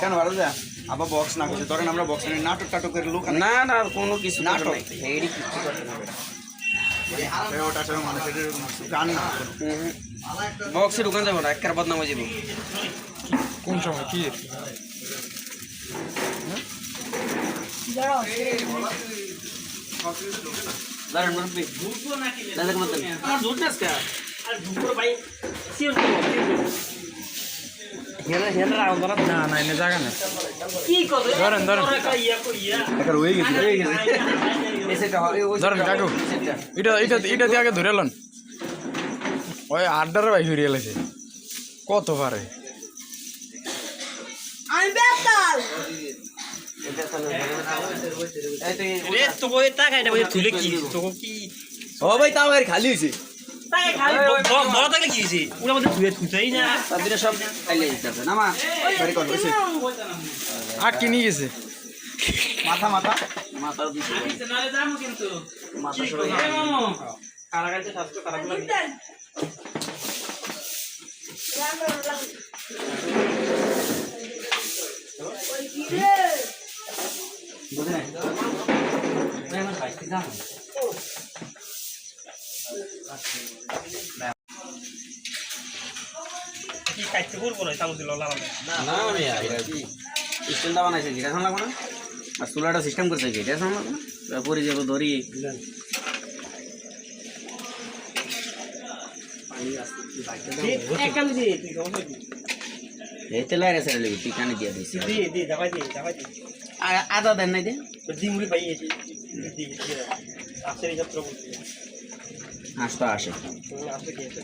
কেন ভালো যা আবার বক্স না করছে ধরেন আমরা বক্স নাটক টাটকের লোক না না কোনো কিছু নাটক। এইডি কিছু করতে না বক্সের দোকান যাব না একের বদনাম যাব কোন সময় কি আগে ধরে লন। ওই আড্ডার ভাই ফিরিয়ে এলেছে। কত পারে? আমি বেতাল। ও খালি থাকলে কি হয়েছে ধুয়ে না না হয়েছে নিয়ে গেছে মাথা মাথা মাথা লাগে কি কাটতে করব না চামচ লাগানো না আমি এটা কি স্ট্যান্ডটা বানাইছে যেটা এখন লাগবো না আর চুলাটা সিস্টেম করছে কি এটা এখন লাগবো না পরে যাব ধরি একদম দিয়ে তুই সমস্যা কি? এই তেল আর এসে লাগবে তুই কানে দিয়ে দিস দিয়ে দিয়ে দাবাই দিয়ে দাবাই দিয়ে আদা দেন নাই দে তো ডিমুড়ি পাইয়েছি দিয়ে দিয়ে আসে এই যাত্রা বলছি হাসটা আসে তুমি আসে কি আছে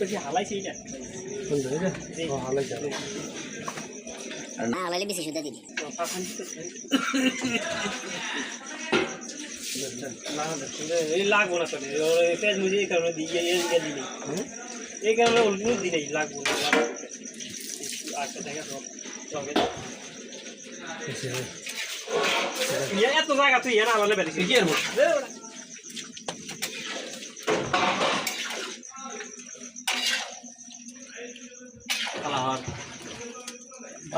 বেশি হালাইছে এটা না আলাইলে বেশি সুদা দিদি লাগবো না তোর পেজ মুঝে কারণে দিয়ে এই দিয়ে দিলি এই কারণে উল্টো দিলেই লাগবো না। আচ্ছা দেখা এত জায়গা তুই কি করব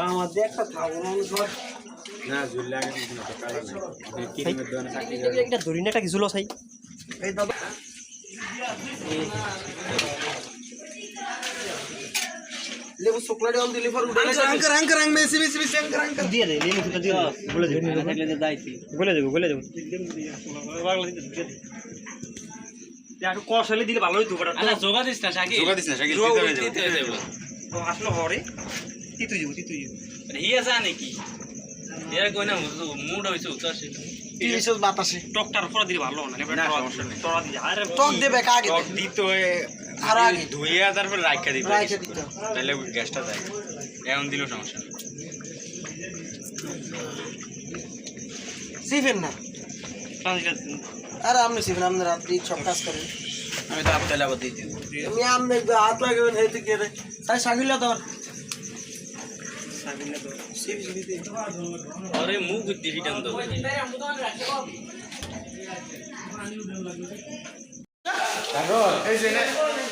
আমার দেখা থাকব না এটা ধরি না একটা কিছু লস লেবু চকলেট অল দিলি উড়ে আঙ্কার আঙ্কার আঙ্ক বেশি বেশি বেশি আঙ্কার আঙ্কার। দিয়ে দে লেবু সুতা দিয়ে। বলে দেবো থাকলে যাইছি। বলে দেবো বলে দেবো। বাংলা দিতে দিয়ে দে একটু কষ হলে দিলে ভালো হইতো ওটা আলা যোগা দিস না সাকি যোগা দিস না, সাকি, দিতে হয়ে যাবে। তো আসলো হরে। তিতু যাব তিতু যাব হিয়া জানে কি? এর কই না মুড হইছে তিরিশ বাতাসে। টকটার পরে দিলে ভালো না টক দেবে কাকে টক দিতে আর আগে ধুয়ে তারপর রাখা দিতে। দিতে। তাহলে গ্যাসটা যায় এমন দিলেও সমস্যা সিফেন না? আরে আপনি সিফেন আপনি রাত্রি সব কাজ করেন। আমি তো আপতেলা বদি দিই আমি আপনি হাত লাগাবেন হেঁটে গিয়ে তাই সাকিলা তো। আরে মুখ দিহিটান দাও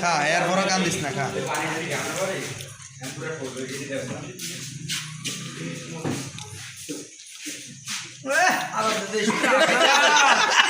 খা এরপরও কান দিস না খা